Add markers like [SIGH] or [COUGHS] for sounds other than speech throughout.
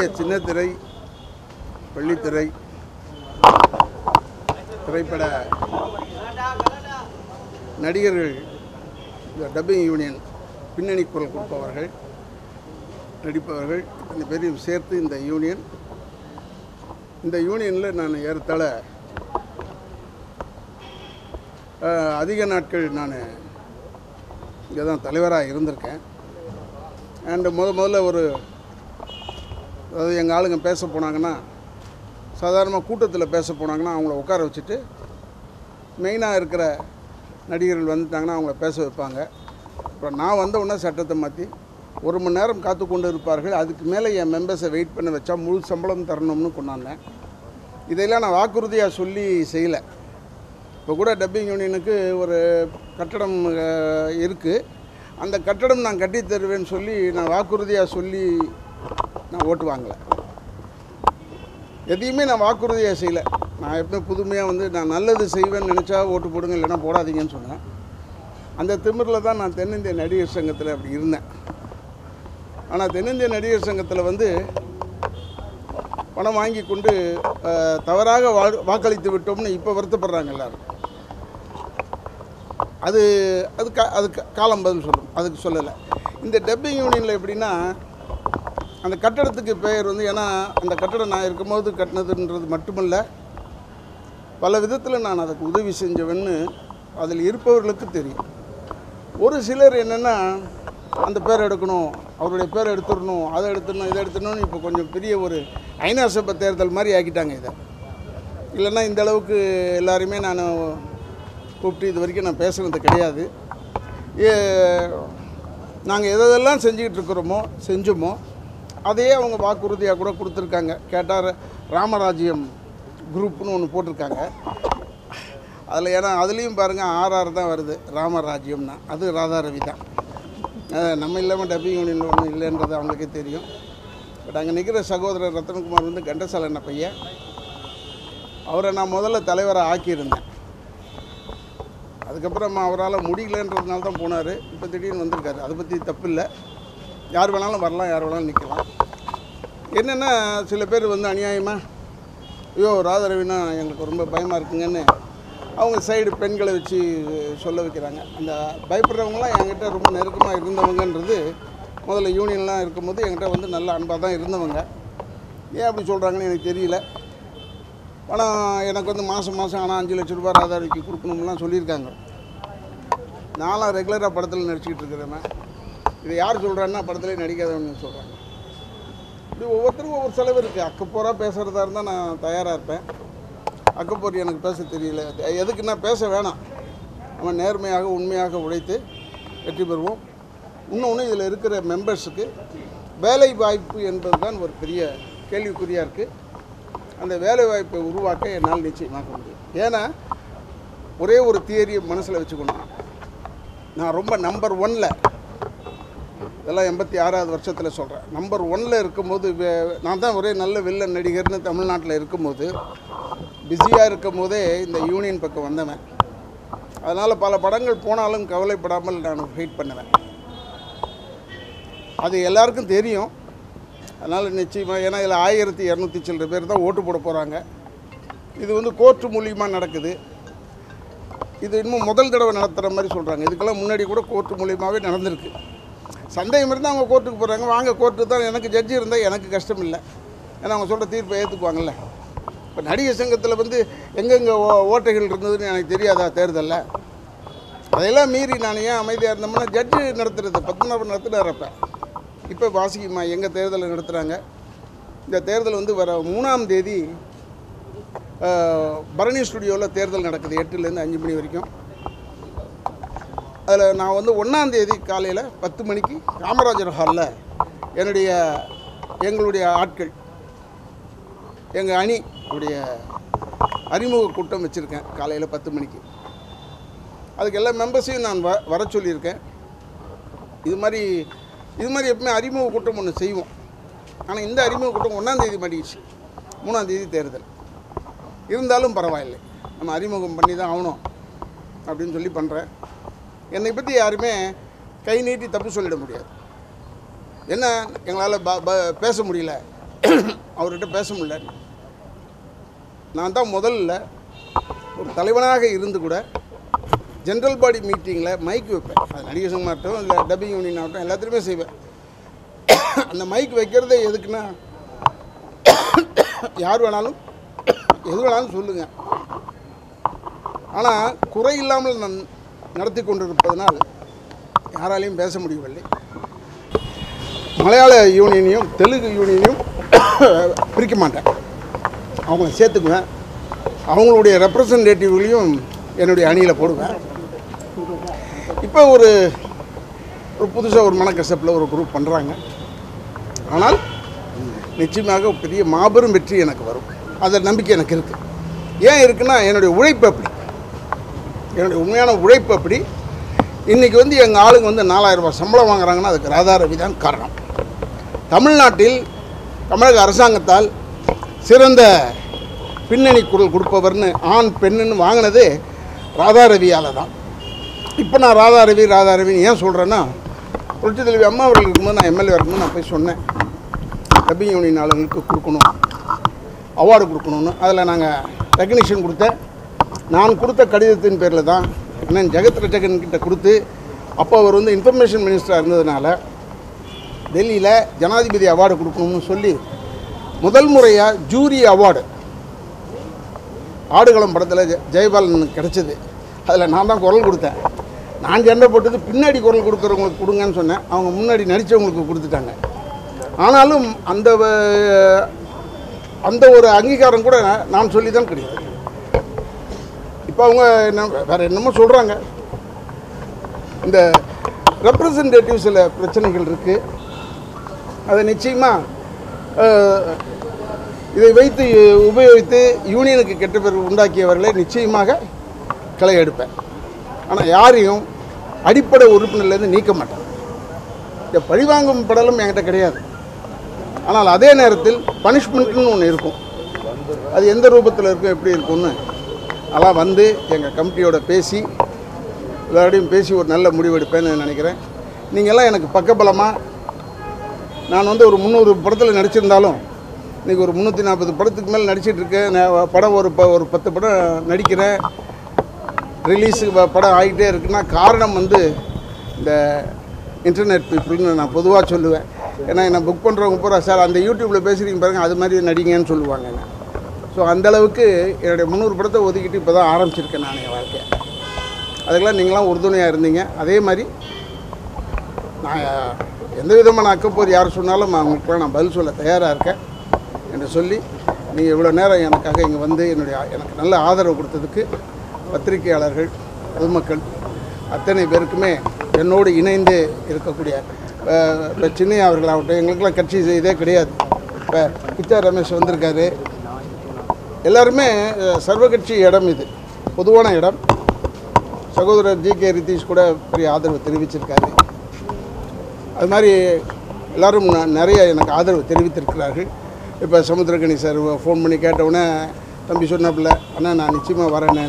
தென்னிந்திய சின்னத்திரை பள்ளித்திரை திரைப்பட நடிகர்கள் இந்த டப்பிங் யூனியன் பின்னணி குரல் கொடுப்பவர்கள் நடிப்பவர்கள் இந்த பேரையும் சேர்த்து இந்த யூனியன். இந்த யூனியனில் நான் ஏறத்தாழ அதிக நாட்கள் நான் இங்கே தான் தலைவராக இருந்திருக்கேன். அண்டு முத முதல்ல ஒரு அதாவது எங்கள் ஆளுங்க பேச போனாங்கன்னா சாதாரணமாக கூட்டத்தில் பேச போனாங்கன்னா அவங்கள உட்கார வச்சுட்டு மெயினாக இருக்கிற நடிகர்கள் வந்துட்டாங்கன்னா அவங்கள பேச வைப்பாங்க. அப்புறம் நான் வந்த உடனே சட்டத்தை மாற்றி ஒரு மணி நேரம் காத்து கொண்டு இருப்பார்கள். அதுக்கு மேலே என் மெம்பர்ஸை வெயிட் பண்ண வச்சா முழு சம்பளம் தரணும்னு கொண்டாந்தேன். இதையெல்லாம் நான் வாக்குறுதியாக சொல்லி செய்யலை. இப்போ கூட டப்பிங் யூனியனுக்கு ஒரு கட்டடம் இருக்குது அந்த கட்டடம் நான் கட்டி தருவேன்னு சொல்லி நான் வாக்குறுதியாக சொல்லி நான் ஓட்டு வாங்கலை. எதையுமே நான் வாக்குறுதியாக செய்யலை. நான் எப்பவுமே புதுமையாக வந்து நான் நல்லது செய்வேன்னு நினச்சா ஓட்டு போடுங்க இல்லைன்னா போடாதீங்கன்னு சொன்னேன். அந்த திமிரில் தான் நான் தென்னிந்திய நடிகர் சங்கத்தில் அப்படி இருந்தேன். ஆனால் தென்னிந்திய நடிகர் சங்கத்தில் வந்து பணம் வாங்கி கொண்டு தவறாக வா வாக்களித்து விட்டோம்னு இப்போ வருத்தப்படுறாங்க எல்லாரும். அது அது கா அது காலம் பதில் சொல்லும். அதுக்கு சொல்லலை. இந்த டப்பிங் யூனியனில் எப்படின்னா அந்த கட்டடத்துக்கு பெயர் வந்து ஏன்னா அந்த கட்டடம் நான் இருக்கும்போது கட்டினதுன்றது மட்டுமல்ல பல விதத்தில் நான் அதுக்கு உதவி செஞ்சவன்னு அதில் இருப்பவர்களுக்கு தெரியும். ஒரு சிலர் என்னென்னா அந்த பேர் எடுக்கணும் அவருடைய பேர் எடுத்துடணும் அதை எடுத்துடணும் இதை எடுத்துடணும்னு இப்போ கொஞ்சம் பெரிய ஒரு ஐநா சபை தேர்தல் மாதிரி ஆக்கிட்டாங்க இதை. இல்லைன்னா இந்த அளவுக்கு எல்லாருமே நான் கூப்பிட்டு இது வரைக்கும் நான் பேசுனது கிடையாது. நாங்கள் எதெல்லாம் செஞ்சுக்கிட்டு இருக்கிறோமோ செஞ்சோமோ அதையே அவங்க வாக்குறுதியாக கூட கொடுத்துருக்காங்க. கேட்டார் ராமராஜ்யம் குரூப்னு ஒன்று போட்டிருக்காங்க. அதில் ஏன்னா அதுலேயும் பாருங்கள் ஆர்ஆர் தான் வருது ராமராஜ்யம்னா. அது ராதா ரவி தான். நம்ம இல்லாமல் டப்பிங் யூனியன் ஒன்றும் இல்லைன்றது அவங்களுக்கே தெரியும். பட் அங்கே நிற்கிற சகோதரர் ரத்தனகுமார் வந்து கண்டசாலன பையன். அவரை நான் முதல்ல தலைவராக ஆக்கியிருந்தேன். அதுக்கப்புறம் அவரால் முடியலன்றதுனால தான் போனார். இப்போ திடீர்னு வந்திருக்காரு. அதை பற்றி தப்பு இல்லை யார் வேணாலும் வரலாம் யார் வேணாலும் நிற்கலாம். என்னென்னா சில பேர் வந்து அநியாயமாக ஐயோ ராதரவினா எங்களுக்கு ரொம்ப பயமாக இருக்குங்கன்னு அவங்க சைடு பெண்களை வச்சு சொல்ல வைக்கிறாங்க. அந்த பயப்படுறவங்களாம் என்கிட்ட ரொம்ப நெருக்கமாக இருந்தவங்கன்றது முதல்ல யூனியன்லாம் இருக்கும்போது என்கிட்ட வந்து நல்ல அன்பாக தான் இருந்தவங்க. ஏன் அப்படி சொல்கிறாங்கன்னு எனக்கு தெரியல. ஆனால் எனக்கு வந்து மாதம் மாதம் ஆனால் அஞ்சு லட்ச ரூபாய் ராதாரவிக்கு கொடுக்கணும்லாம் சொல்லியிருக்காங்க. நானும் ரெகுலராக படத்தில் நடிச்சுக்கிட்டு இருக்கிறேன் இதை யார் சொல்கிறான்னா படத்துலேயே நடிக்காதவன்னு சொல்கிறாங்க இப்படி ஒவ்வொருத்தருக்கும் ஒவ்வொரு செலவு இருக்குது அக்கப்போராக பேசுகிறதா இருந்தால் நான் தயாராக இருப்பேன். அக்கப்போர் எனக்கு பேச தெரியல. எதுக்குன்னா பேச வேணாம். நம்ம நேர்மையாக உண்மையாக உழைத்து வெற்றி பெறுவோம். இன்னொன்று இதில் இருக்கிற மெம்பர்ஸுக்கு வேலை வாய்ப்பு என்பது தான் ஒரு பெரிய கேள்விக்குறியாக இருக்குது அந்த வேலை வாய்ப்பை உருவாக்க என்னால் நிச்சயமாக்க முடியும். ஏன்னா ஒரே ஒரு தியரியை மனசில் வச்சுக்கணும். நான் ரொம்ப நம்பர் ஒன்னில் இதெல்லாம் எண்பத்தி ஆறாவது வருஷத்தில் சொல்கிறேன் நம்பர் ஒனில் இருக்கும்போது நான் தான் ஒரே நல்ல வில்லன் நடிகர்னு தமிழ்நாட்டில் இருக்கும்போது பிஸியாக இருக்கும் போதே இந்த யூனியன் பக்கம் வந்தவன். அதனால் பல படங்கள் போனாலும் கவலைப்படாமல் நான் ஃபைட் பண்ணுவேன். அது எல்லாருக்கும் தெரியும். அதனால் நிச்சயமாக ஏன்னா இதில் ஆயிரத்தி இரநூத்தி சில்லற பேர் தான் ஓட்டு போட போகிறாங்க இது வந்து கோர்ட்டு மூலியமாக நடக்குது. இது இன்னும் முதல் தடவை நடத்துகிற மாதிரி சொல்கிறாங்க இதுக்கெல்லாம் முன்னாடி கூட கோர்ட்டு மூலியமாகவே நடந்திருக்கு. சந்தேகம் இருந்தால் அவங்க கோர்ட்டுக்கு போகிறாங்க வாங்க கோர்ட்டு தான் எனக்கு ஜட்ஜி இருந்தால் எனக்கு கஷ்டம் இல்லை ஏன்னா அவங்க சொல்கிற தீர்ப்பை ஏற்றுக்குவாங்கல்ல இப்போ நடிகர் சங்கத்தில் வந்து எங்கெங்கே ஓ ஓட்டைகள் இருந்ததுன்னு எனக்கு தெரியாதா தேர்தலில். அதையெல்லாம் மீறி நான் ஏன் அமைதியாக இருந்தோம்னா ஜட்ஜு நடத்துறது பத்மநாபன் நடத்துனாரப்ப இப்போ வாசிக்குமா எங்கள் தேர்தலை நடத்துகிறாங்க இந்த தேர்தல் வந்து வர மூணாம் தேதி பரணி ஸ்டுடியோவில் தேர்தல் நடக்குது எட்டுலேருந்து அஞ்சு மணி வரைக்கும். அதில் நான் வந்து ஒன்றாந்தேதி காலையில் பத்து மணிக்கு காமராஜர் ஹாலில் என்னுடைய எங்களுடைய ஆட்கள் எங்கள் அணி உடைய அறிமுக கூட்டம் வச்சுருக்கேன் காலையில் பத்து மணிக்கு. அதுக்கு எல்லா மெம்பர்ஸையும் நான் வ வர சொல்லியிருக்கேன். இது மாதிரி இது மாதிரி எப்பவுமே அறிமுக கூட்டம் ஒன்று செய்வோம். ஆனால் இந்த அறிமுக கூட்டம் ஒன்றாந்தேதி மாட்டிடுச்சு மூணாந்தேதி தேர்தல். இருந்தாலும் பரவாயில்லை. நம்ம அறிமுகம் பண்ணி தான் ஆகணும் அப்படின்னு சொல்லி பண்ணுறேன் என்னை பற்றி யாருமே கை நீட்டி தப்பு சொல்லிட முடியாது. என்ன? எங்களால் ப ப- பேச முடியல. அவர்கிட்ட பேச முடியல. நான் தான் முதல்ல ஒரு தலைவனாக இருந்து கூட ஜென்ரல் பாடி மீட்டிங்கில் மைக் வைப்பேன். அது நடிகர் சங்கமாகட்டும் இல்லை டப்பிங் யூனியன் ஆகட்டும் எல்லாத்துலேயுமே செய்வேன். அந்த மைக் வைக்கிறதே எதுக்குன்னா யார் வேணாலும் எது வேணாலும் சொல்லுங்கள் ஆனால் குறை இல்லாமல் நான் நடத்தி கொண்டிருப்பதனால் யாராலையும் பேச முடியவில்லை. மலையாள யூனியனையும் தெலுங்கு யூனியனையும் [COUGHS] பிரிக்க மாட்டேன். அவங்கள சேர்த்துக்குவேன். அவங்களுடைய ரெப்ரசன்டேட்டிவ்களையும் என்னுடைய அணியில் போடுவேன். இப்போ ஒரு ஒரு புதுசாக ஒரு மனக்கசப்பில் ஒரு குரூப் பண்ணுறாங்க ஆனால் நிச்சயமாக பெரிய மாபெரும் வெற்றி எனக்கு வரும். அந்த நம்பிக்கை எனக்கு இருக்குது ஏன் இருக்குன்னா என்னுடைய உழைப்பு என்னுடைய உண்மையான உழைப்பு அப்படி. இன்றைக்கி வந்து எங்கள் ஆளுங்க வந்து நாலாயிரம் ரூபாய் சம்பளம் வாங்குறாங்கன்னா அதுக்கு ராதா ரவி தான் காரணம். தமிழ்நாட்டில் தமிழக அரசாங்கத்தால் சிறந்த பின்னணி குரல் கொடுப்பவர்னு ஆண் பெண்ணுன்னு வாங்கினது ராதா ரவியால் தான் இப்போ நான் ராதா ரவி ராதா ரவின்னு ஏன் சொல்கிறேன்னா புரட்சி தலைவி அம்மா அவர்கள் இருக்கும்போது நான் எம்எல்ஏ இருக்கும்போது நான் போய் சொன்னேன். ரபி யூனியன் ஆளுங்களுக்கு கொடுக்கணும். அவார்டு கொடுக்கணும்னு. அதில் நாங்கள் ரெக்கக்னிஷன் கொடுத்தேன். நான் கொடுத்த கடிதத்தின் பேரில் தான் அண்ணன் ஜெகத் ரஜகன் கிட்ட கொடுத்து அப்போ அவர் வந்து இன்ஃபர்மேஷன் மினிஸ்டராக இருந்ததுனால டெல்லியில் ஜனாதிபதி அவார்டு கொடுக்கணும்னு சொல்லி முதல் முறையாக ஜூரி அவார்டு ஆடுகளம் படத்தில் ஜெ- ஜெயபாலன் கிடச்சிது. அதில் நான் தான் குரல் கொடுத்தேன். நான் சண்டை போட்டது பின்னாடி குரல் கொடுக்குறவங்களுக்கு கொடுங்கன்னு சொன்னேன். அவங்க முன்னாடி நடித்தவங்களுக்கு கொடுத்துட்டாங்க. ஆனாலும் அந்த அந்த ஒரு அங்கீகாரம் கூட நான் சொல்லி தான் கிடையாது. இப்போ அவங்க என்ன வேறு என்னமோ சொல்கிறாங்க இந்த ரெப்ரசன்டேட்டிவ் சில பிரச்சனைகள் இருக்குது அதை நிச்சயமாக இதை வைத்து உபயோகித்து யூனியனுக்கு கெட்ட பேர் உண்டாக்கியவர்களை நிச்சயமாக களை எடுப்பேன். ஆனால் யாரையும் அடிப்படை உறுப்பினர்லேருந்து நீக்க மாட்டேன். இந்த பழிவாங்கும் படலும் என்கிட்ட கிடையாது. ஆனால் அதே நேரத்தில் பனிஷ்மெண்ட்னு ஒன்று இருக்கும். அது எந்த ரூபத்தில் இருக்கும் எப்படி இருக்கும்னு அதெல்லாம் வந்து எங்கள் கமிட்டியோட பேசி எல்லாரோடையும் பேசி ஒரு நல்ல முடிவெடுப்பேன்னு நினைக்கிறேன். நீங்கள்லாம் எனக்கு பக்கபலமாக நான் வந்து ஒரு முந்நூறு படத்தில் நடிச்சிருந்தாலும் இன்றைக்கி ஒரு முந்நூற்றி நாற்பது படத்துக்கு மேலே நடிச்சிட்ருக்கேன் நான் படம் ஒரு ப ஒரு பத்து படம் நடிக்கிறேன். ரிலீஸுக்கு படம் ஆகிட்டே இருக்குன்னா காரணம் வந்து இந்த இன்டர்நெட் பீப்புள்னு நான் பொதுவாக சொல்லுவேன். ஏன்னா என்னை புக் பண்ணுறவங்க பூரா சார் அந்த யூடியூப்பில் பேசுகிறீங்க பாருங்கள் அது மாதிரி நடிங்கன்னு சொல்லுவாங்க என்ன. ஸோ அந்தளவுக்கு என்னுடைய முந்நூறு படத்தை ஒதுக்கிட்டு இப்போ தான் ஆரம்பிச்சிருக்கேன் நான் என் வாழ்க்கையை. அதுக்கெல்லாம் நீங்களாம் உறுதுணையாக இருந்தீங்க. அதே மாதிரி நான் எந்த விதமான அக்கப்போது யார் சொன்னாலும் அவங்களுக்குலாம் நான் பதில் சொல்ல தயாராக இருக்கேன் என்று சொல்லி நீங்கள் இவ்வளோ நேரம் எனக்காக இங்கே வந்து என்னுடைய எனக்கு நல்ல ஆதரவு கொடுத்ததுக்கு பத்திரிகையாளர்கள் பொதுமக்கள் அத்தனை பேருக்குமே என்னோடு இணைந்து இருக்கக்கூடிய இப்போ சின்னையா அவர்களாகட்டும் எங்களுக்கெல்லாம் கட்சி இதே கிடையாது. இப்போ பிச்சா ரமேஷ் வந்திருக்காரு. எல்லாருமே சர்வகட்சி இடம் இது. பொதுவான இடம். சகோதரர் ஜி கே ரிதீஷ் கூட பெரிய ஆதரவு தெரிவிச்சிருக்காரு. அது மாதிரி எல்லோரும் நிறைய எனக்கு ஆதரவு தெரிவித்திருக்கிறார்கள். இப்போ சமுத்திரகணி சார் ஃபோன் பண்ணி கேட்டவுடனே தம்பி சொன்னாப்புல அண்ணா நான் நிச்சயமாக வரேன்னு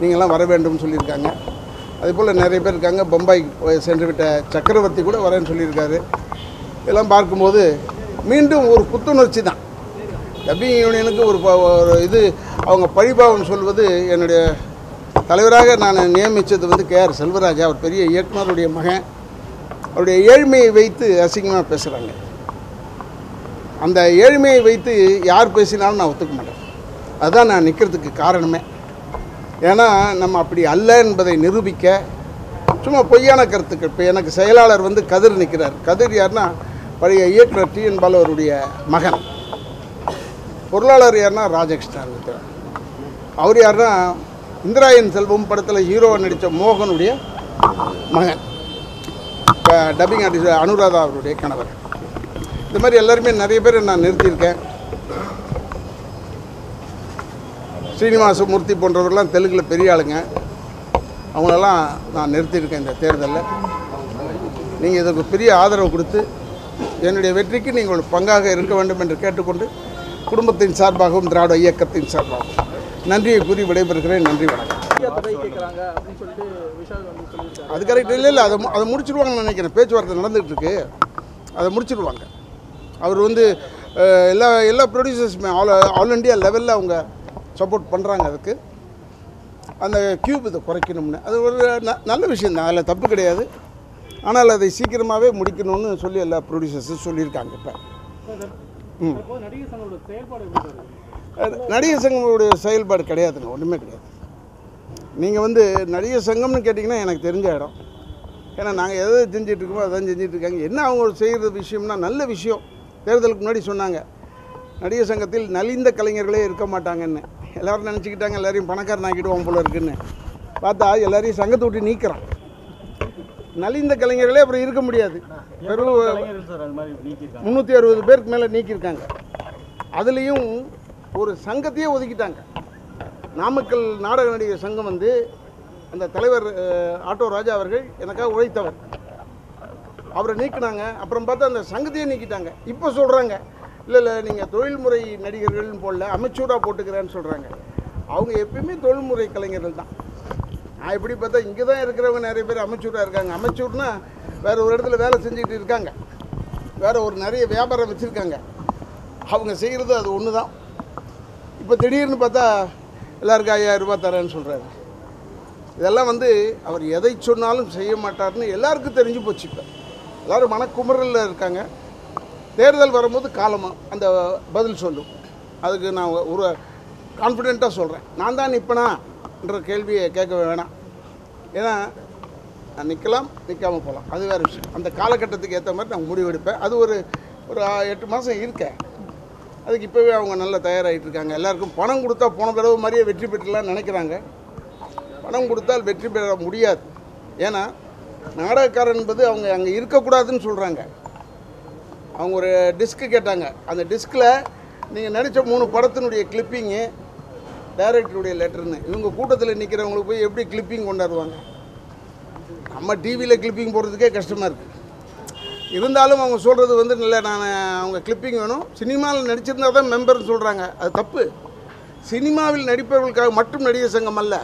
நீங்களாம் வர வேண்டும்னு சொல்லியிருக்காங்க. அதே போல் நிறைய பேர் இருக்காங்க. பம்பாய் போய் சென்று விட்ட சக்கரவர்த்தி கூட வரேன்னு சொல்லியிருக்காரு. இதெல்லாம் பார்க்கும்போது மீண்டும் ஒரு புத்துணர்ச்சி தான். டப்பிங் யூனியனுக்கு ஒரு ப- ஒரு இது அவங்க பழிபாவம் சொல்வது என்னுடைய தலைவராக நான் நியமித்தது வந்து கே ஆர் செல்வராஜா அவர் பெரிய இயக்குனருடைய மகன். அவருடைய ஏழ்மையை வைத்து அசிங்கமாக பேசுகிறாங்க அந்த ஏழ்மையை வைத்து யார் பேசினாலும் நான் ஒத்துக்க மாட்டேன். அதுதான் நான் நிற்கிறதுக்கு காரணமே. ஏன்னா நம்ம அப்படி அல்ல என்பதை நிரூபிக்க சும்மா பொய்யான கருத்துக்கள். இப்போ எனக்கு செயலாளர் வந்து கதிர் நிற்கிறார் கதிர் யாருன்னா பழைய இயக்குனர் டி என் பாலுவருடைய மகன். பொருளாளர் யாருன்னா ராஜகிருஷ்ணன் நிற்கிறார் அவர் யாருன்னா இந்திராயன் செல்வம் படத்தில் ஹீரோவை நடித்த மோகனுடைய மகன். இப்போ டப்பிங் ஆர்டிஸ்ட் அனுராதா அவருடைய கணவர். இந்த மாதிரி எல்லாருமே நிறைய பேர் நான் நிறுத்தியிருக்கேன். ஸ்ரீனிவாச மூர்த்தி போன்றவர்கள்லாம் தெலுங்கில் பெரிய ஆளுங்க. அவங்களெல்லாம் நான் நிறுத்தியிருக்கேன் இந்த தேர்தலில். நீங்கள் இதுக்கு பெரிய ஆதரவு கொடுத்து என்னுடைய வெற்றிக்கு நீங்கள் ஒரு பங்காக இருக்க வேண்டும் என்று கேட்டுக்கொண்டு குடும்பத்தின் சார்பாகவும் திராவிட இயக்கத்தின் சார்பாகவும். நன்றியை கூறி விடைபெறுகிறேன். நன்றி வணக்கம். அது கரெக்ட் இல்லை இல்லை. அதை அதை முடிச்சிருவாங்கன்னு நினைக்கிறேன். பேச்சுவார்த்தை நடந்துகிட்டு இருக்கு அதை முடிச்சிடுவாங்க அவர் வந்து எல்லா எல்லா ப்ரொடியூசர்ஸுமே ஆல் ஆல் இண்டியா லெவலில் அவங்க சப்போர்ட் பண்ணுறாங்க அதுக்கு. அந்த கியூப் இதை குறைக்கணும்னு. அது ஒரு ந- நல்ல விஷயம் தான். அதில் தப்பு கிடையாது. ஆனால் அதை சீக்கிரமாகவே முடிக்கணும்னு சொல்லி எல்லா ப்ரொடியூசர்ஸும் சொல்லியிருக்காங்க இப்போ. நடிகர் சங்கங்களோட செயல்பாடு கிடையாதுங்க ஒன்றுமே கிடையாது. நீங்கள் வந்து நடிகர் சங்கம்னு கேட்டிங்கன்னா எனக்கு தெரிஞ்ச இடம். ஏன்னா நாங்கள் எதை செஞ்சுட்டு இருக்கோமோ அதான் செஞ்சுட்டு இருக்காங்க. என்ன அவங்க செய்கிற விஷயம்னா நல்ல விஷயம். தேர்தலுக்கு முன்னாடி சொன்னாங்க. நடிகர் சங்கத்தில் நலிந்த கலைஞர்களே இருக்க மாட்டாங்கன்னு. எல்லாரும் நினச்சிக்கிட்டாங்க எல்லாரையும் பணக்காரன் ஆக்கிடுவோம் போல இருக்குன்னு. பார்த்தா எல்லாரையும் சங்கத்தை விட்டு நீக்கிறான். நலிந்த கலைஞர்களே அப்புறம் இருக்க முடியாது. நீக்கியிருக்காங்க? முந்நூற்றி அறுபது பேருக்கு மேலே நீக்கியிருக்காங்க. அதுலேயும் ஒரு சங்கத்தையே ஒதுக்கிட்டாங்க. நாமக்கல் நாடக நடிகர் சங்கம் வந்து அந்த தலைவர் ஆட்டோ ராஜா அவர்கள் எனக்காக உழைத்தவர். அவரை நீக்கினாங்க. அப்புறம் பார்த்தா அந்த சங்கத்தையே நீக்கிட்டாங்க. இப்போ சொல்கிறாங்க இல்லை இல்லை நீங்கள் தொழில்முறை நடிகர்கள்னு போடல அமைச்சூராக போட்டுக்கிறேன்னு சொல்கிறாங்க அவங்க எப்பயுமே தொழில்முறை கலைஞர்கள் தான். நான் இப்படி பார்த்தா இங்கே தான் இருக்கிறவங்க நிறைய பேர் அமைச்சூராக இருக்காங்க. அமைச்சூர்னா வேறு ஒரு இடத்துல வேலை செஞ்சுக்கிட்டு இருக்காங்க. வேறு ஒரு நிறைய வியாபாரம் வச்சுருக்காங்க. அவங்க செய்கிறது அது ஒன்று தான் இப்போ திடீர்னு பார்த்தா எல்லாருக்கும் ஐயாயிரம் ரூபாய் தரேன்னு சொல்கிறாரு இதெல்லாம் வந்து அவர் எதை சொன்னாலும் செய்ய மாட்டார்னு எல்லாருக்கும் தெரிஞ்சு போச்சு இப்போ. எல்லோரும் மனக்குமரலில் இருக்காங்க. தேர்தல் வரும்போது காலமாக அந்த பதில் சொல்லும். அதுக்கு நான் ஒரு கான்ஃபிடெண்ட்டாக சொல்கிறேன் நான் தான் என்ற கேள்வியை கேட்க வேணாம். ஏன்னா நான் நிற்கலாம் நிற்காமல் போகலாம். அது வேறு விஷயம். அந்த காலகட்டத்துக்கு ஏற்ற மாதிரி நான் முடிவெடுப்பேன் அது ஒரு ஒரு எட்டு மாதம் இருக்கேன். அதுக்கு இப்போவே அவங்க நல்லா தயாராகிட்டு இருக்காங்க. எல்லாருக்கும் பணம் கொடுத்தா போன தடவை மாதிரியே வெற்றி பெற்றலாம்னு நினைக்கிறாங்க. பணம் கொடுத்தால் வெற்றி பெற முடியாது. ஏன்னா நாடகக்காரன் என்பது அவங்க அங்கே இருக்கக்கூடாதுன்னு சொல்கிறாங்க அவங்க ஒரு டிஸ்க்கு கேட்டாங்க. அந்த டிஸ்கில் நீங்கள் நினச்ச மூணு படத்தினுடைய கிளிப்பிங்கு டைரக்டருடைய லெட்டர்னு. இவங்க கூட்டத்தில் நிற்கிறவங்களுக்கு போய் எப்படி கிளிப்பிங் கொண்டாடுவாங்க? நம்ம டிவியில் கிளிப்பிங் போடுறதுக்கே கஷ்டமாக இருக்குது இருந்தாலும் அவங்க சொல்கிறது வந்து இல்லை நான் அவங்க கிளிப்பிங் வேணும். சினிமாவில் நடிச்சிருந்தா தான் மெம்பர்னு சொல்கிறாங்க அது தப்பு. சினிமாவில் நடிப்பவர்களுக்காக மட்டும் நடிகர் சங்கம் அல்ல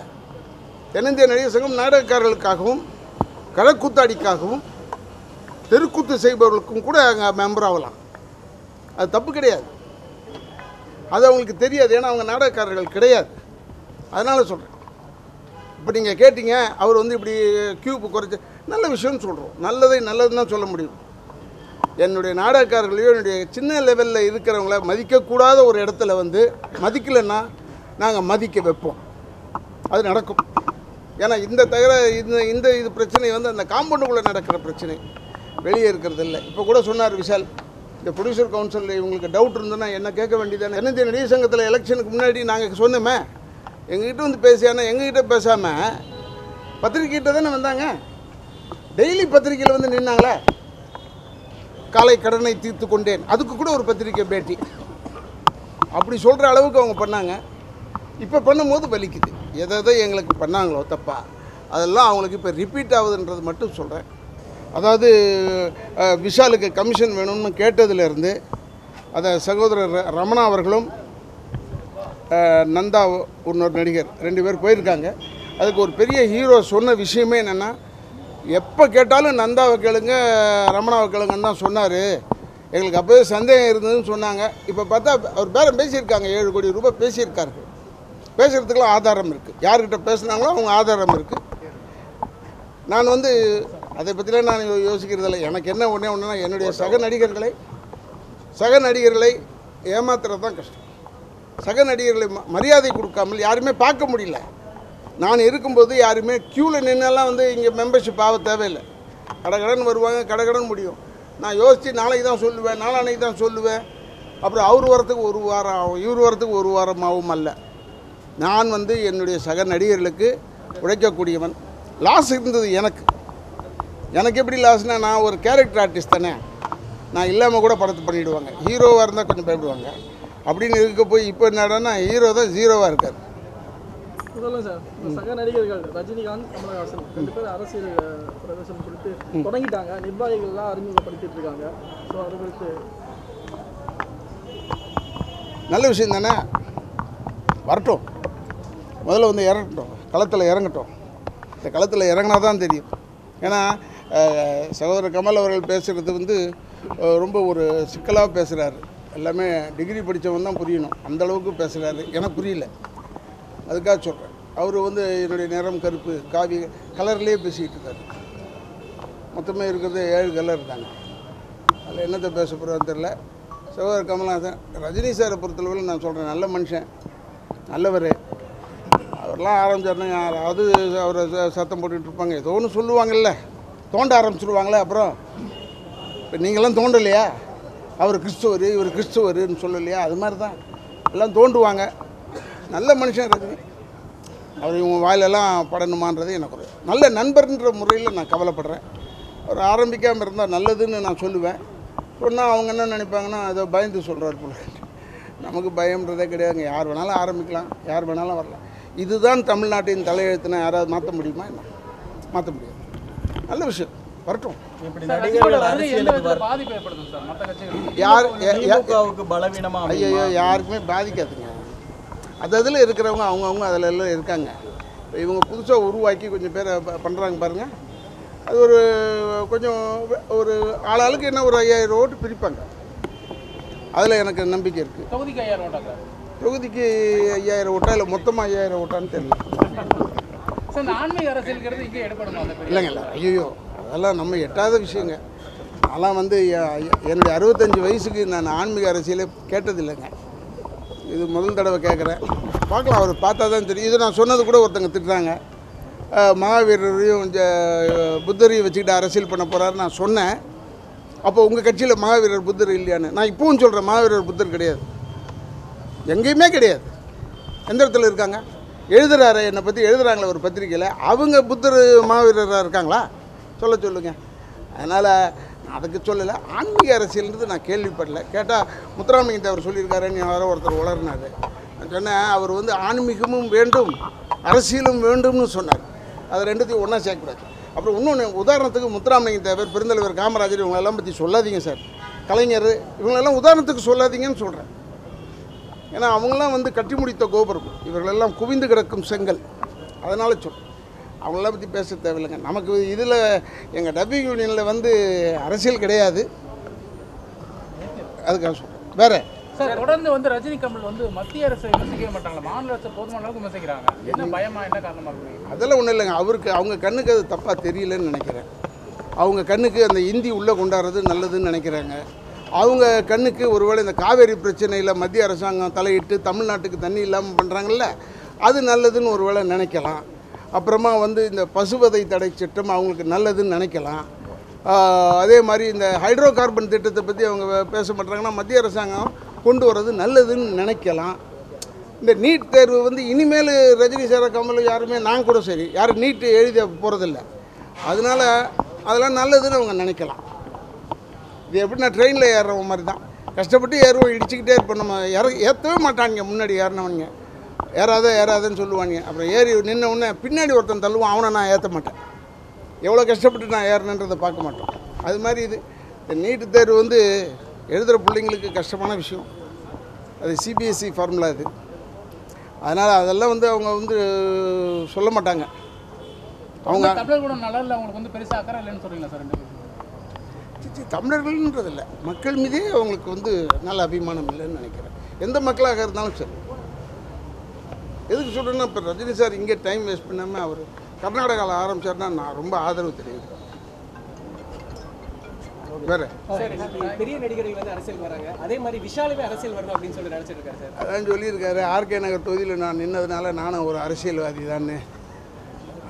தென்னிந்திய நடிகர் சங்கம் நாடகக்காரர்களுக்காகவும் கலக்கூத்தாடிக்காகவும் தெருக்கூத்து செய்பவர்களுக்கும் கூட அங்கே மெம்பர் ஆகலாம். அது தப்பு கிடையாது. அது அவங்களுக்கு தெரியாது ஏன்னா அவங்க நாடகக்காரர்கள் கிடையாது. அதனால் சொல்கிறேன் இப்போ நீங்கள் கேட்டிங்க அவர் வந்து இப்படி கியூப்பு குறைச்சி நல்ல விஷயம்னு சொல்கிறோம் நல்லதை நல்லதுன்னு தான் சொல்ல முடியும். என்னுடைய நாடகக்காரர்களையோ என்னுடைய சின்ன லெவலில் இருக்கிறவங்கள மதிக்கக்கூடாத ஒரு இடத்துல வந்து மதிக்கலைன்னா நாங்கள் மதிக்க வைப்போம். அது நடக்கும். ஏன்னா இந்த தவிர இந்த இந்த இது பிரச்சனை வந்து அந்த காம்பவுண்டுக்குள்ளே நடக்கிற பிரச்சனை. வெளியே இருக்கிறது இல்லை. இப்போ கூட சொன்னார் விஷால் இந்த ப்ரொடியூசர் கவுன்சிலில் இவங்களுக்கு டவுட் இருந்ததுன்னா என்ன கேட்க வேண்டியதானே என்ன இந்த நடிகர் சங்கத்தில் எலெக்ஷனுக்கு முன்னாடி நாங்கள் சொன்னோமே. எங்ககிட்ட வந்து பேசியானா எங்ககிட்ட பேசாமல் பத்திரிக்கைகிட்ட தானே வந்தாங்க? டெய்லி பத்திரிக்கையில் வந்து நின்னாங்களே. காலை கடனை தீர்த்து கொண்டேன். அதுக்கு கூட ஒரு பத்திரிக்கை பேட்டி. அப்படி சொல்கிற அளவுக்கு அவங்க பண்ணாங்க. இப்போ பண்ணும்போது வலிக்குது. எதை எதை எங்களுக்கு பண்ணாங்களோ தப்பா அதெல்லாம் அவங்களுக்கு இப்போ ரிப்பீட் ஆகுதுன்றது மட்டும் சொல்கிறேன் அதாவது விஷாலுக்கு கமிஷன் வேணும்னு கேட்டதுலேருந்து அதை சகோதரர் ர- ரமணா அவர்களும் நந்தா இன்னொரு நடிகர் ரெண்டு பேர் போயிருக்காங்க. அதுக்கு ஒரு பெரிய ஹீரோ சொன்ன விஷயமே என்னென்னா எப்போ கேட்டாலும் நந்தாவை கேளுங்க ரமணாவை கேளுங்கன்னு தான் சொன்னார். எங்களுக்கு அப்போவே சந்தேகம் இருந்ததுன்னு சொன்னாங்க. இப்போ பார்த்தா அவர் பேரம் பேசியிருக்காங்க ஏழு கோடி ரூபாய் பேசியிருக்காரு. பேசுகிறதுக்குலாம் ஆதாரம் இருக்குது யார்கிட்ட பேசுனாங்களோ அவங்க ஆதாரம் இருக்குது நான் வந்து அதை பற்றிலாம் நான் யோசிக்கிறதில்லை. எனக்கு என்ன ஒன்றே ஒன்றுனா என்னுடைய சக நடிகர்களை சக நடிகர்களை ஏமாத்துறது தான் கஷ்டம். சக நடிகர்களை ம- மரியாதை கொடுக்காமல் யாருமே பார்க்க முடியல. நான் இருக்கும்போது யாருமே க்யூவில் நின்னெல்லாம் வந்து இங்கே மெம்பர்ஷிப் ஆக தேவையில்லை. கடகடன் வருவாங்க கடகடன் முடியும். நான் யோசித்து நாளைக்கு தான் சொல்லுவேன் நாளானைக்கு தான் சொல்லுவேன். அப்புறம் அவர் வரத்துக்கு ஒரு வாரம் ஆகும் இவர் வரத்துக்கு ஒரு வாரமாகவும் அல்ல. நான் வந்து என்னுடைய சக நடிகர்களுக்கு உழைக்கக்கூடியவன். லாஸ் இருந்தது எனக்கு. எனக்கு எப்படி லாஸ்னால் நான் ஒரு கேரக்டர் ஆர்டிஸ்ட் தானே. நான் இல்லாமல் கூட படத்தை பண்ணிவிடுவாங்க ஹீரோவாக இருந்தால் கொஞ்சம் பயப்படுவாங்க. அப்படின்னு இருக்க போய் இப்போ என்னடான்னா ஹீரோ தான் ஜீரோவாக இருக்கார். சக நடிகர்கள் ரஜினிகாந்த் கமலஹாசன் ரெண்டு பேரும் அரசியல் அஹ், பிரவேசம் கொடுத்து தொடங்கிட்டாங்க. நிர்வாகிகள்லாம் அறிமுகப்படுத்திட்டு இருக்காங்க ஸோ அதை குறித்து நல்ல விஷயம் தானே? வரட்டும். முதல்ல வந்து இறங்கட்டும். களத்தில் இறங்கட்டும். இந்த களத்தில் இறங்கினா தான் தெரியும். ஏன்னா சகோதரர் கமல் அவர்கள் பேசுகிறது வந்து ரொம்ப ஒரு சிக்கலாக பேசுகிறாரு எல்லாமே டிகிரி படித்தவன் தான் புரியணும். அந்த அளவுக்கு பேசுகிறாரு எனக்கு புரியல. அதுக்காக சொல்கிறேன் அவர் வந்து என்னுடைய நிறம் கருப்பு காவி கலர்லேயே பேசிக்கிட்டு இருக்காரு. மொத்தமே இருக்கிறது ஏழு கலர் தாங்க. அதில் என்னத்தை பேச போகிறோன்னு தெரில சகோதரர் கமல்நாதன் ரஜினி சாரை பொறுத்தளவில் நான் சொல்கிறேன் நல்ல மனுஷன் நல்லவர். அவர்லாம் ஆரம்பிச்சாருன்னா யாராவது அவரை சத்தம் போட்டுட்டு இருப்பாங்க. ஏதோ ஒன்று சொல்லுவாங்கல்ல. தோண்ட ஆரம்பிச்சிருவாங்களே அப்புறம் இப்போ நீங்களாம் தோண்டலையா? அவர் கிறிஸ்துவர் இவர் கிறிஸ்துவர்னு சொல்லலையா? அது மாதிரி தான் எல்லாம் தோண்டுவாங்க. நல்ல மனுஷன் இருக்குது அவர் இவங்க வாயிலெல்லாம் படணுமான்றது எனக்கு ஒரு நல்ல நண்பர்ன்ற முறையில் நான் கவலைப்படுறேன். அவர் ஆரம்பிக்காமல் இருந்தால் நல்லதுன்னு நான் சொல்லுவேன். சொன்னால் அவங்க என்ன நினைப்பாங்கன்னா அதை பயந்து சொல்கிறார் போல நமக்கு பயம்ன்றதே கிடையாதுங்க. யார் வேணாலும் ஆரம்பிக்கலாம். யார் வேணாலும் வரலாம். இதுதான் தமிழ்நாட்டின் தலையெழுத்துனா யாராவது மாற்ற முடியுமா என்ன? மாற்ற முடியாது. நல்ல விஷயம். வரட்டும். யார் ஐயோ? யாருக்குமே பாதிக்காதுங்க. அது அதில் இருக்கிறவங்க அவங்கவுங்க அதில் எல்லாம் இருக்காங்க. இப்போ இவங்க புதுசாக உருவாக்கி கொஞ்சம் பேரை பண்ணுறாங்க பாருங்கள் அது ஒரு கொஞ்சம் ஒரு ஆளாளுக்கு என்ன ஒரு ஐயாயிரம் ஓட்டு பிரிப்பாங்க. அதில் எனக்கு நம்பிக்கை இருக்குது தொகுதிக்கு ஐயாயிரம் ஓட்டா சார்? தொகுதிக்கு ஐயாயிரம் ஓட்டா இல்லை மொத்தமாக ஐயாயிரம் ஓட்டான்னு தெரியல. இல்லைங்க இல்லை. ஐயோ அதெல்லாம் நம்ம எட்டாத விஷயங்க. அதெல்லாம் வந்து என்னுடைய அறுபத்தஞ்சு வயசுக்கு நான் ஆன்மீக அரசியலே கேட்டதில்லைங்க. இது முதல் தடவை கேட்குறேன். பார்க்கலாம் அவர் பார்த்தா தான் தெரியும். இது நான் சொன்னது கூட ஒருத்தங்க திட்டுறாங்க. மகாவீரரையும் புத்தரையும் வச்சுக்கிட்டு அரசியல் பண்ண போகிறாரு நான் சொன்னேன். அப்போ உங்கள் கட்சியில் மகாவீரர் புத்தர் இல்லையான்னு. நான் இப்பவும் சொல்கிறேன் மகாவீரர் புத்தர் கிடையாது. எங்கேயுமே கிடையாது. எந்த இடத்துல இருக்காங்க? எழுதுறாரு என்னை பற்றி எழுதுகிறாங்களே ஒரு பத்திரிக்கையில் அவங்க புத்தர் மாவீரராக இருக்காங்களா? சொல்ல சொல்லுங்க. அதனால் அதுக்கு சொல்லலை. ஆன்மீக அரசியல்ன்றது நான் கேள்விப்படல. கேட்டால் முத்துராமலிங்க அவர் சொல்லியிருக்காருன்னு யாரோ ஒருத்தர் உளர்னார் சொன்னேன் அவர் வந்து ஆன்மீகமும் வேண்டும் அரசியலும் வேண்டும்னு சொன்னார். அது ரெண்டுத்தையும் ஒன்றா சேர்க்கக்கூடாது. அப்புறம் இன்னொன்று உதாரணத்துக்கு முத்துராமலிங்க தேவர் பெருந்தலைவர் காமராஜர் இவங்களெல்லாம் பற்றி சொல்லாதீங்க சார். கலைஞர் இவங்களெல்லாம் உதாரணத்துக்கு சொல்லாதீங்கன்னு சொல்கிறேன் ஏன்னா அவங்களாம் வந்து கட்டி முடித்த கோபுரம். இவர்களெல்லாம் குவிந்து கிடக்கும் செங்கல். அதனால் சொல். அவங்களெல்லாம் பற்றி பேச தேவையில்லைங்க. நமக்கு இதில் எங்கள் டப்பிங் யூனியனில் வந்து அரசியல் கிடையாது. அதுக்காக சொல்கிறேன் வேறு? சார் தொடர்ந்து வந்து ரஜினி கமல் வந்து மத்திய அரசை விமர்சிக்கவே மாட்டாங்களா? மாநில அரசு போதுமான அளவுக்கு விமர்சிக்கிறாங்க. என்ன பயமா என்ன காரணமா இருக்கு அதெல்லாம் ஒன்றும் இல்லைங்க. அவருக்கு அவங்க கண்ணுக்கு அது தப்பாக தெரியலன்னு நினைக்கிறேன். அவங்க கண்ணுக்கு அந்த இந்தி உள்ளே கொண்டாடுறது நல்லதுன்னு நினைக்கிறாங்க. அவங்க கண்ணுக்கு ஒருவேளை இந்த காவேரி பிரச்சனையில் மத்திய அரசாங்கம் தலையிட்டு தமிழ்நாட்டுக்கு தண்ணி இல்லாமல் பண்ணுறாங்கல்ல அது நல்லதுன்னு ஒருவேளை நினைக்கலாம். அப்புறமா வந்து இந்த பசுவதை தடை சட்டம் அவங்களுக்கு நல்லதுன்னு நினைக்கலாம். அதே மாதிரி இந்த ஹைட்ரோ கார்பன் திட்டத்தை பற்றி அவங்க பேச மாட்டாங்கன்னா மத்திய அரசாங்கம் கொண்டு வர்றது நல்லதுன்னு நினைக்கலாம். இந்த நீட் தேர்வு வந்து இனிமேல் ரஜினி சார கமல் யாருமே நான் கூட சரி யாரும் நீட்டு எழுத போகிறதில்ல அதனால அதெல்லாம் நல்லதுன்னு அவங்க நினைக்கலாம். இது எப்படி நான் ட்ரெயினில் ஏறுற மாதிரி தான் கஷ்டப்பட்டு ஏறுவோம் இடிச்சுக்கிட்டே இருப்போம். நம்ம இற ஏற்றவே மாட்டாங்க முன்னாடி ஏறினவனுங்க. ஏறாத ஏறாதன்னு சொல்லுவாங்க அப்புறம் ஏறி நின்ன உடனே பின்னாடி ஒருத்தன் தள்ளுவான். அவனை நான் ஏற்ற மாட்டேன். எவ்வளோ கஷ்டப்பட்டு நான் ஏறினன்றதை பார்க்க மாட்டோம். அது மாதிரி இது. இந்த நீட்டு தேர்வு வந்து எழுதுகிற பிள்ளைங்களுக்கு கஷ்டமான விஷயம். அது சிபிஎஸ்சி ஃபார்முலா இது. அதனால் அதெல்லாம் வந்து அவங்க வந்து சொல்ல மாட்டாங்க. அவங்க தமிழர் கூட நலன்ல அவங்களுக்கு வந்து பெருசாக அக்கறை இல்லைன்னு சொல்கிறீங்களா சார் ரெண்டு தமிழர்கள்ன்றதில்ல. மக்கள் மீதே அவங்களுக்கு வந்து நல்ல அபிமானம் இல்லைன்னு நினைக்கிறேன். எந்த மக்களாக இருந்தாலும் சரி. எதுக்கு சொல்கிறேன்னா இப்போ ரஜினி சார் இங்கே டைம் வேஸ்ட் பண்ணாமல் அவர் கர்நாடகாவில் ஆரம்பிச்சாருன்னா நான் ரொம்ப ஆதரவு தெரிவிக்கிறேன். வேறு? பெரிய நடிகர்கள் வந்து அரசியல் வராங்க. அதே மாதிரி விஷாலுமே அரசியல் வரணும் அப்படின்னு சொல்லி சார். அதான் சொல்லியிருக்காரு. ஆர்கே நகர் தொகுதியில் நான் நின்னதுனால நானும் ஒரு அரசியல்வாதி தானே.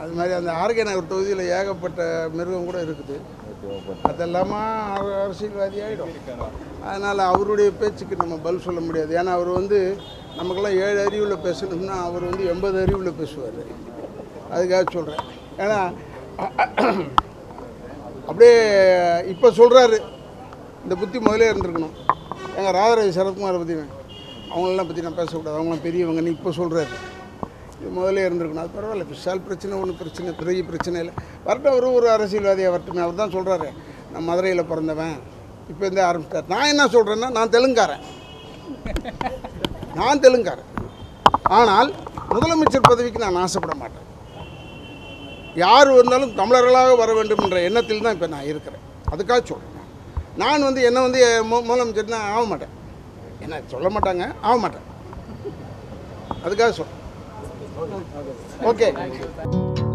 அது மாதிரி அந்த ஆர்கே நகர் தொகுதியில் ஏகப்பட்ட மிருகம் கூட இருக்குது. அதெல்லாமா அவர் அரசியல்வாதி ஆகிடும் அதனால் அவருடைய பேச்சுக்கு நம்ம பதில் சொல்ல முடியாது. ஏன்னா அவர் வந்து நமக்கெல்லாம் ஏழு அறிவில் பேசணும்னா அவர் வந்து எண்பது அறிவில் பேசுவார். அதுக்காக சொல்கிறேன் ஏன்னா அப்படியே இப்போ சொல்கிறாரு இந்த புத்தி முதலே இருந்திருக்கணும். எங்கள் ராதாரவி சரத்குமாரை பற்றி அவங்களெல்லாம் பற்றி நான் பேசக்கூடாது. அவங்களாம் பெரியவங்க இப்போ சொல்கிறாரு இது முதல்ல இருந்திருக்கணும். அது பரவாயில்ல. விஷால் பிரச்சனை ஒன்றும் பிரச்சனை பெரிய பிரச்சனை இல்லை. வரட்டும் அவரும் ஒரு அரசியல்வாதியாக வரட்டுமே. அவர் தான் சொல்கிறாரு நான் மதுரையில் பிறந்தவன். இப்போ இருந்தே ஆரம்பிச்சிட்டார். நான் என்ன சொல்கிறேன்னா நான் தெலுங்காரன். நான் தெலுங்காரன். ஆனால் முதலமைச்சர் பதவிக்கு நான் ஆசைப்பட மாட்டேன். யார் வந்தாலும் தமிழர்களாக வர வேண்டும் என்ற எண்ணத்தில் தான் இப்போ நான் இருக்கிறேன். அதுக்காக சொல்கிறேன் நான் வந்து என்ன வந்து மு முதலமைச்சர்னா ஆக மாட்டேன். என்ன சொல்ல மாட்டாங்க? ஆக மாட்டேன். அதுக்காக சொல்கிறேன் Okay.